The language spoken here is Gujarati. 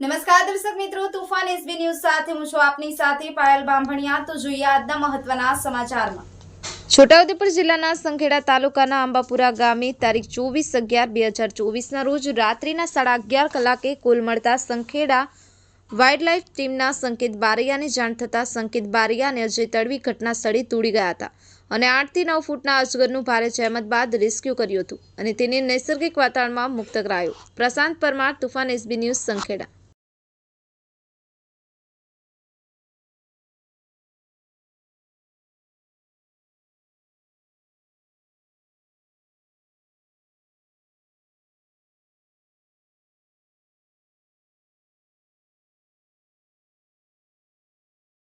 નમસ્કાર દર્શન મિત્રો, તુફાન એસબી ન્યૂઝ સાથે હું છું આપની સાથે પાયલ બામણિયા તો જોઈએ આજના મહત્વના સમાચારમાં. છોટાઉદેપુર જિલ્લાના સંખેડા તાલુકાના આંબાપુરા ગામે તારીખ ચોવીસ અગિયાર બે હજાર ચોવીસના રોજ રાત્રિના સાડા અગિયાર કલાકે કોલ મળતા સંખેડા વાઇલ્ડલાઇફ ટીમના સંકેત બારિયાને જાણ થતાં સંકેત બારૈયા અને અજય તડવી ઘટના સ્થળે તૂડી ગયા હતા અને આઠથી નવ ફૂટના અજગરનું ભારે જહેમત બાદ રેસ્ક્યુ કર્યું હતું અને તેને નૈસર્ગિક વાતાવરણમાં મુક્ત કરાયો. Prashant Parmar, Toofan S B news Sankheda.